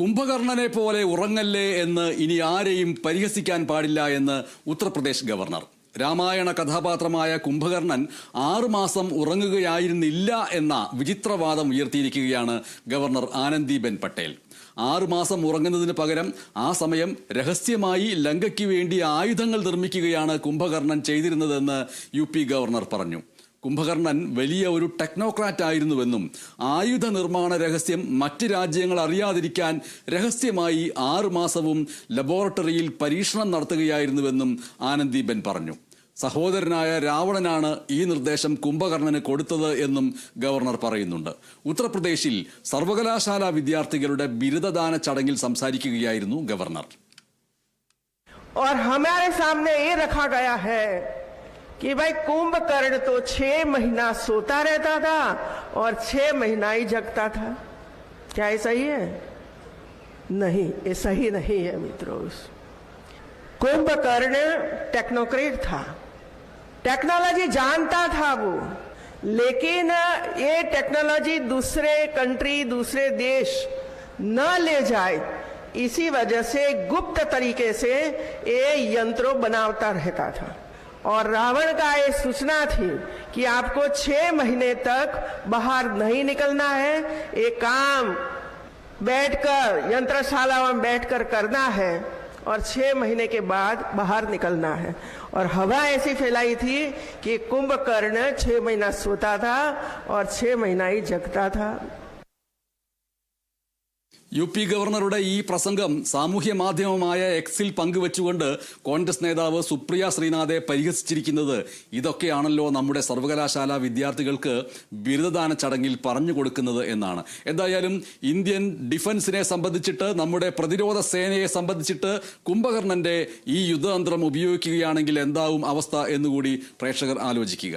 കുംഭകർണനെ പോലെ ഉറങ്ങല്ലേ എന്ന് ഇനി ആരെയും പരിഹസിക്കാൻ പാടില്ല എന്ന് ഉത്തർപ്രദേശ് ഗവർണർ. രാമായണ കഥാപാത്രമായ കുംഭകർണൻ ആറുമാസം ഉറങ്ങുകയായിരുന്നില്ല എന്ന വിചിത്രവാദം ഉയർത്തിയിരിക്കുകയാണ് ഗവർണർ ആനന്ദിബെൻ പട്ടേൽ. ആറുമാസം ഉറങ്ങുന്നതിന് പകരം ആ സമയം രഹസ്യമായി ലങ്കയ്ക്ക് വേണ്ടി ആയുധങ്ങൾ നിർമ്മിക്കുകയാണ് കുംഭകർണൻ ചെയ്തിരുന്നതെന്ന് യു ഗവർണർ പറഞ്ഞു. കുംഭകർണൻ വലിയ ഒരു ടെക്നോക്രാറ്റ് ആയിരുന്നുവെന്നും ആയുധ നിർമ്മാണ രഹസ്യം മറ്റ് രാജ്യങ്ങൾ അറിയാതിരിക്കാൻ രഹസ്യമായി ആറുമാസവും ലബോറട്ടറിയിൽ പരീക്ഷണം നടത്തുകയായിരുന്നുവെന്നും ആനന്ദിബെൻ പറഞ്ഞു സഹോദരനായ രാവണനാണ് ഈ നിർദ്ദേശം കുംഭകർണന് കൊടുത്തത് എന്നും ഗവർണർ പറയുന്നുണ്ട് ഉത്തർപ്രദേശിൽ സർവകലാശാല വിദ്യാർത്ഥികളുടെ ബിരുദദാന ചടങ്ങിൽ സംസാരിക്കുകയായിരുന്നു ഗവർണർ और हमारे सामने ये रखा गया है कि भाई कुंभकर्ण तो छह महीना सोता रहता था और छह महीना ही जगता था। क्या ये सही है? नहीं, ये सही नहीं है मित्रों। कुंभकर्ण टेक्नोक्रेट था। टेक्नोलॉजी जानता था वो, लेकिन ये टेक्नोलॉजी दूसरे कंट्री दूसरे देश न ले जाए, इसी वजह से गुप्त तरीके से ये यंत्रों बनावता रहता था। और रावण का ये सूचना थी कि आपको छह महीने तक बाहर नहीं निकलना है। ये काम बैठकर यंत्रशाला में बैठकर करना है और छह महीने के बाद बाहर निकलना है। और हवा ऐसी फैलाई थी कि कुंभकर्ण छह महीना सोता था और छह महीना ही जगता था। യു പി ഗവർണറുടെ ഈ പ്രസംഗം സാമൂഹ്യ മാധ്യമമായ എക്സിൽ പങ്കുവച്ചുകൊണ്ട് കോൺഗ്രസ് നേതാവ് സുപ്രിയ ശ്രീനാഥെ പരിഹസിച്ചിരിക്കുന്നത് ഇതൊക്കെയാണല്ലോ നമ്മുടെ സർവകലാശാല വിദ്യാർത്ഥികൾക്ക് ബിരുദദാന ചടങ്ങിൽ പറഞ്ഞു കൊടുക്കുന്നത് എന്നാണ്. എന്തായാലും ഇന്ത്യൻ ഡിഫൻസിനെ സംബന്ധിച്ചിട്ട് നമ്മുടെ പ്രതിരോധ സേനയെ സംബന്ധിച്ചിട്ട് കുംഭകർണന്റെ ഈ യുദ്ധതന്ത്രം ഉപയോഗിക്കുകയാണെങ്കിൽ എന്താവും അവസ്ഥ എന്നുകൂടി പ്രേക്ഷകർ ആലോചിക്കുക.